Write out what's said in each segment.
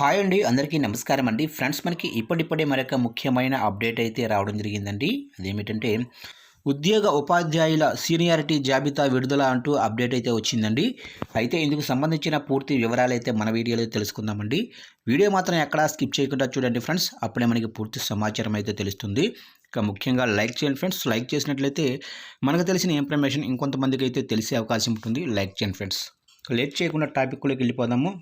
Hi అండి అందరికీ నమస్కారం అండి. ఫ్రెండ్స్ మనకి ఇప్పటిప్పుడే మరొక ముఖ్యమైన అప్డేట్ అయితే రావడం జరిగిందండి. అదేమిటంటే ఉద్యోగ ఉపాధ్యాయుల సీనియారిటీ జాబితా విడుదల అంటూ అప్డేట్ అయితే వచ్చిందండి. అయితే ఇందుకు సంబంధించిన పూర్తి వివరాలు అయితే మన వీడియోలో తెలుసుకుందామండి. వీడియో మాత్రం ఎక్కడా స్కిప్ చేయకుండా చూడండి ఫ్రెండ్స్. అప్పుడే మనకి పూర్తి సమాచారం అయితే తెలుస్తుంది. ఇక ముఖ్యంగా లైక్ చేయండి ఫ్రెండ్స్. లైక్ చేసినట్లయితే మనకు తెలిసిన ఇన్ఫర్మేషన్ ఇంకొంతమందికి అయితే తెలిసే అవకాశం ఉంటుంది. లైక్ చేయండి ఫ్రెండ్స్. లేట్ చేయకుండా టాపిక్లోకి వెళ్ళిపోదాము.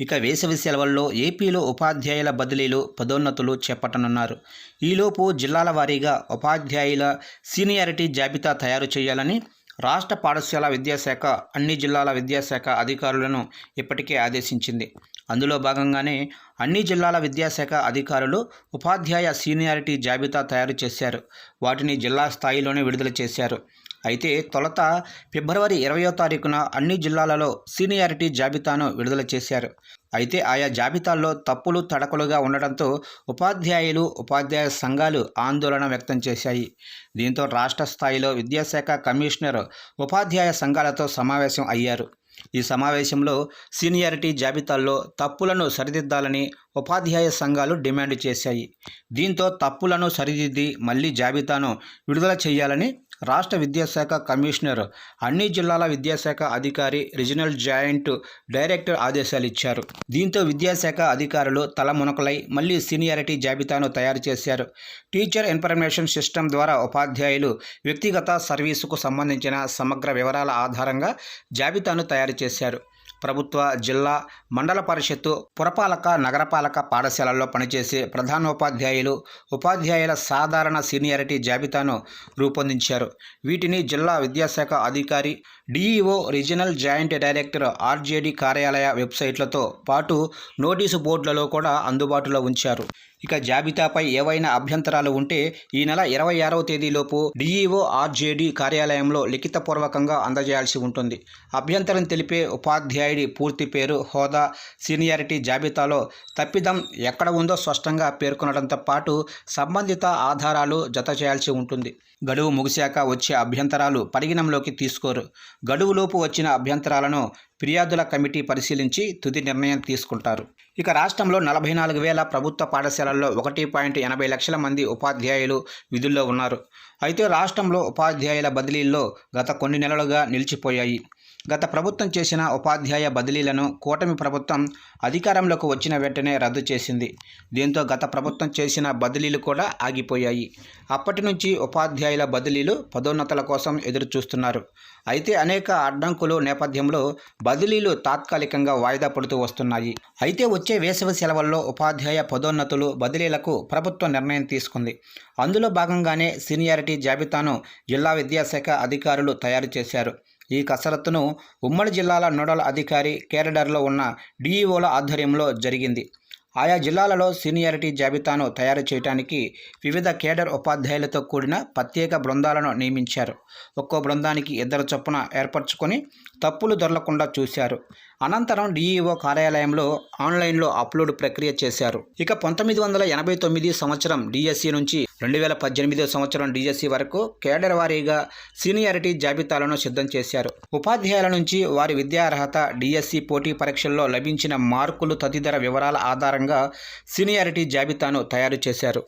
ఇక వేసవి సెలవుల్లో ఏపీలో ఉపాధ్యాయుల బదిలీలు పదోన్నతులు చేపట్టనున్నారు. ఈలోపు జిల్లాల వారీగా ఉపాధ్యాయుల సీనియారిటీ జాబితా తయారు చేయాలని రాష్ట్ర పాఠశాల విద్యాశాఖ అన్ని జిల్లాల విద్యాశాఖ అధికారులను ఇప్పటికే ఆదేశించింది. అందులో భాగంగానే అన్ని జిల్లాల విద్యాశాఖ అధికారులు ఉపాధ్యాయ సీనియారిటీ జాబితా తయారు చేశారు. వాటిని జిల్లా స్థాయిలోనే విడుదల చేశారు. అయితే తొలుత ఫిబ్రవరి ఇరవయో తారీఖున అన్ని జిల్లాలలో సీనియారిటీ జాబితాను విడుదల చేశారు. అయితే ఆయా జాబితాల్లో తప్పులు తడకలుగా ఉండడంతో ఉపాధ్యాయులు ఉపాధ్యాయ సంఘాలు ఆందోళన వ్యక్తం చేశాయి. దీంతో రాష్ట్ర స్థాయిలో విద్యాశాఖ కమిషనర్ ఉపాధ్యాయ సంఘాలతో సమావేశం అయ్యారు. ఈ సమావేశంలో సీనియారిటీ జాబితాల్లో తప్పులను సరిదిద్దాలని ఉపాధ్యాయ సంఘాలు డిమాండ్ చేశాయి. దీంతో తప్పులను సరిదిద్ది మళ్ళీ జాబితాను విడుదల చేయాలని రాష్ట్ర విద్యాశాఖ కమిషనర్ అన్ని జిల్లాల విద్యాశాఖ అధికారి రీజనల్ జాయింట్ డైరెక్టర్ ఆదేశాలు ఇచ్చారు. దీంతో విద్యాశాఖ అధికారులు తలమునకలై మళ్ళీ సీనియారిటీ జాబితాను తయారు చేశారు. టీచర్ ఇన్ఫర్మేషన్ సిస్టమ్ ద్వారా ఉపాధ్యాయులు వ్యక్తిగత సర్వీసుకు సంబంధించిన సమగ్ర వివరాల ఆధారంగా జాబితాను తయారు చేశారు. ప్రభుత్వ జిల్లా మండల పరిషత్తు పురపాలక నగరపాలక పాఠశాలల్లో పనిచేసే ప్రధానోపాధ్యాయులు ఉపాధ్యాయుల సాధారణ సీనియారిటీ జాబితాను రూపొందించారు. వీటిని జిల్లా విద్యాశాఖ అధికారి DEO regional joint director RJD కార్యాలయ వెబ్సైట్లతో పాటు నోటీసు బోర్డులలో కూడా అందుబాటులో ఉంచారు. ఇక జాబితాపై ఏవైనా అభ్యంతరాలు ఉంటే ఈ నెల ఇరవై ఆరవ తేదీలోపు డిఈఓ ఆర్జేడీ కార్యాలయంలో లిఖితపూర్వకంగా అందజేయాల్సి ఉంటుంది. అభ్యంతరం తెలిపే ఐడి పూర్తి పేరు హోదా సీనియారిటీ జాబితాలో తప్పిదం ఎక్కడ ఉందో స్పష్టంగా పేర్కొనడంతో పాటు సంబంధిత ఆధారాలు జత చేయాల్సి ఉంటుంది. గడువు ముగిశాక వచ్చే అభ్యంతరాలు పరిగణంలోకి తీసుకోరు. గడువులోపు వచ్చిన అభ్యంతరాలను ఫిర్యాదుల కమిటీ పరిశీలించి తుది నిర్ణయం తీసుకుంటారు. ఇక రాష్ట్రంలో నలభై నాలుగు వేల ప్రభుత్వ పాఠశాలల్లో ఒకటి పాయింట్ ఎనభై లక్షల మంది ఉపాధ్యాయులు విధుల్లో ఉన్నారు. అయితే రాష్ట్రంలో ఉపాధ్యాయుల బదిలీల్లో గత కొన్ని నెలలుగా నిలిచిపోయాయి. గత ప్రభుత్వం చేసిన ఉపాధ్యాయ బదిలీలను కూటమి ప్రభుత్వం అధికారంలోకి వచ్చిన వెంటనే రద్దు చేసింది. దీంతో గత ప్రభుత్వం చేసిన బదిలీలు కూడా ఆగిపోయాయి. అప్పటి నుంచి ఉపాధ్యాయుల బదిలీలు పదోన్నతుల కోసం ఎదురు చూస్తున్నారు అయితే అనేక అడ్డంకులు నేపథ్యంలో బదిలీలు తాత్కాలికంగా వాయిదా పడుతూ వస్తున్నాయి. అయితే వచ్చే వేసవి సెలవుల్లో ఉపాధ్యాయ పదోన్నతులు బదిలీలకు ప్రభుత్వం నిర్ణయం తీసుకుంది. అందులో భాగంగానే సీనియారిటీ జాబితాను జిల్లా విద్యాశాఖ అధికారులు తయారు చేశారు. ఈ కసరత్తును ఉమ్మడి జిల్లాల నోడల్ అధికారి కేరడర్లో ఉన్న డిఈఓల ఆధ్వర్యంలో జరిగింది. ఆయా జిల్లాలలో సీనియారిటీ జాబితాను తయారు చేయడానికి వివిధ కేడర్ ఉపాధ్యాయులతో కూడిన ప్రత్యేక బృందాలను నియమించారు. ఒక్కో బృందానికి ఇద్దరు చొప్పున ఏర్పరచుకొని తప్పులు దొరలకుండా చూశారు. అనంతరం డిఈఓ కార్యాలయంలో ఆన్లైన్లో అప్లోడ్ ప్రక్రియ చేశారు. ఇక పంతొమ్మిది వందల ఎనభై తొమ్మిది సంవత్సరం డిఎస్సి నుంచి రెండు వేల పద్దెనిమిదో సంవత్సరం డిఎస్సి వరకు కేడర్ వారీగా సీనియారిటీ జాబితాలను సిద్ధం చేశారు. ఉపాధ్యాయుల నుంచి వారి విద్యార్హత డిఎస్సి పోటీ పరీక్షల్లో లభించిన మార్కులు తదితర వివరాల ఆధారంగా సీనియారిటీ జాబితాను తయారు చేశారు.